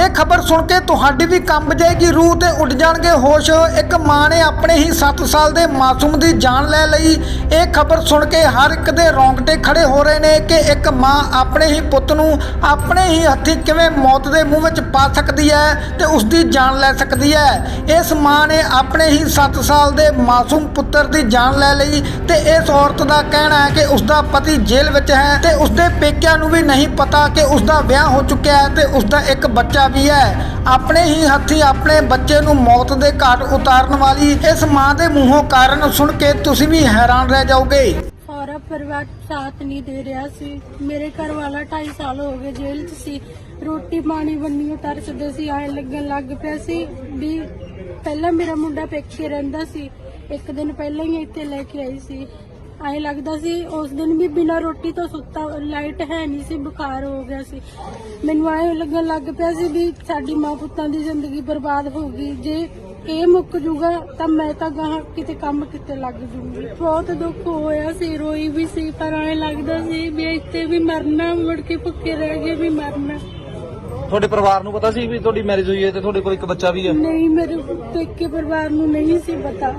ਇਹ ਖਬਰ ਸੁਣ ਕੇ ਤੁਹਾਡੀ ਵੀ ਕੰਬ ਜਾਏਗੀ, ਰੂਹ ਤੇ ਉੱਡ ਜਾਣਗੇ ਹੋਸ਼। ਇੱਕ ਮਾਂ ਨੇ ਆਪਣੇ ਹੀ 7 ਸਾਲ ਦੇ ਮਾਸੂਮ ਦੀ ਜਾਨ ਲੈ ਲਈ। ਇਹ ਖਬਰ ਸੁਣ ਕੇ ਹਰ ਇੱਕ ਦੇ ਰੌਂਗਟੇ ਖੜੇ ਹੋ ਰਹੇ ਨੇ ਕਿ ਇੱਕ ਮਾਂ ਆਪਣੇ ਹੀ ਪੁੱਤ ਨੂੰ ਆਪਣੇ ਹੀ ਹੱਥੀਂ ਕਿਵੇਂ ਮੌਤ ਦੇ ਮੂੰਹ ਵਿੱਚ ਪਾ ਸਕਦੀ ਹੈ ਤੇ ਉਸ ਦੀ ਜਾਨ ਲੈ ਸਕਦੀ ਹੈ। ਇਸ ਮਾਂ ਨੇ ਆਪਣੇ ਹੀ 7 ਸਾਲ ਦੇ ਮਾਸੂਮ ਪੁੱਤਰ ਦੀ ਜਾਨ ਲੈ ਲਈ ਤੇ ਇਸ ਔਰਤ ਦਾ ਕਹਿਣਾ ਹੈ ਕਿ ਉਸ ਦਾ ਪਤੀ ਜੇਲ੍ਹ ਵਿੱਚ ਹੈ ਤੇ ਉਸ ਦੇ ਪੇਕਿਆਂ ਨੂੰ ਵੀ ਨਹੀਂ ਪਤਾ ਕਿ ਉਸ ਦਾ ਵਿਆਹ ਹੋ ਚੁੱਕਿਆ ਹੈ ਤੇ ਉਸ ਦਾ ਇੱਕ ਬੱਚਾ ਵੀ ਹੈ। ਆਪਣੇ ਹੀ ਹੱਥੀਂ ਆਪਣੇ ਬੱਚੇ ਨੂੰ ਮੌਤ ਦੇ ਘਾਟ ਉਤਾਰਨ ਵਾਲੀ ਇਸ ਮਾਂ ਦੇ ਮੂੰਹੋਂ ਕਾਰਨ ਸੁਣ ਕੇ ਤੁਸੀਂ ਵੀ ਹੈਰਾਨ ਰਹਿ ਜਾਓਗੇ। ਸਾਰਾ ਪਰਿਵਾਰ ਸਾਥ ਨਹੀਂ ਦੇ ਰਿਹਾ ਸੀ। ਮੇਰੇ ਘਰ ਵਾਲਾ 2.5 ਸਾਲ ਹੋ ਗਏ ਜੇਲ੍ਹ 'ਚ ਸੀ। ਰੋਟੀ ਪਾਣੀ ਬੰਨੀ ਤਰਸਦੇ ਸੀ, ਆਏ ਲੱਗਣ ਲੱਗ ਪਿਆ ਸੀ ਵੀ ਪਹਿਲਾਂ ਮੇਰਾ ਮੁੰਡਾ ਪੇਕੇ ਰਹਿੰਦਾ ਸੀ। ਇੱਕ ਦਿਨ ਪਹਿਲਾਂ ਹੀ ਇੱਥੇ ਲੈ ਕੇ ਆਈ ਸੀ। ਆਏ ਲੱਗਦਾ ਸੀ ਉਸ ਦਿਨ ਵੀ ਬਿਨਾਂ ਰੋਟੀ ਤੋਂ ਸੁੱਤਾ ਲਾਈਟ ਹੈ ਨਹੀਂ ਸੀ ਬੁਖਾਰ ਹੋ ਗਿਆ ਸੀ। ਮੈਨੂੰ ਆਏ ਲੱਗਣ ਲੱਗ ਪਿਆ ਸੀ ਵੀ ਸਾਡੀ ਮਾਂ ਪੁੱਤਾਂ ਦੀ ਜ਼ਿੰਦਗੀ ਬਰਬਾਦ ਹੋ ਗਈ। ਜੇ ਇਹ ਮੁੱਕ ਜੂਗਾ ਤਾਂ ਮੈਂ ਤਾਂ ਗਾਹਾਂ ਕਿਤੇ ਕੰਮ ਕਿਤੇ ਲੱਗ ਜੂਗੀ। ਬਹੁਤ ਦੁੱਖ ਹੋਇਆ ਸੀ ਰੋਈ ਵੀ ਸੀ ਪਰ ਐ ਲੱਗਦਾ ਸੀ ਵੀ ਇੱਥੇ ਵੀ ਮਰਨਾ ਮੁੜ ਕੇ ਭੁੱਖੇ ਰਹਿ ਗਏ ਵੀ ਮਰਨਾ। ਤੁਹਾਡੇ ਪਰਿਵਾਰ ਨੂੰ ਪਤਾ ਸੀ ਵੀ ਤੁਹਾਡੀ ਮੈਰਿਜ ਹੋਈ ਹੈ ਤੇ ਤੁਹਾਡੇ ਕੋਲ ਇੱਕ ਬੱਚਾ ਵੀ ਹੈ? ਨਹੀਂ ਮੇਰੇ ਪੇਕੇ ਪਰਿਵਾਰ ਨੂੰ ਨਹੀਂ ਸੀ ਪਤਾ।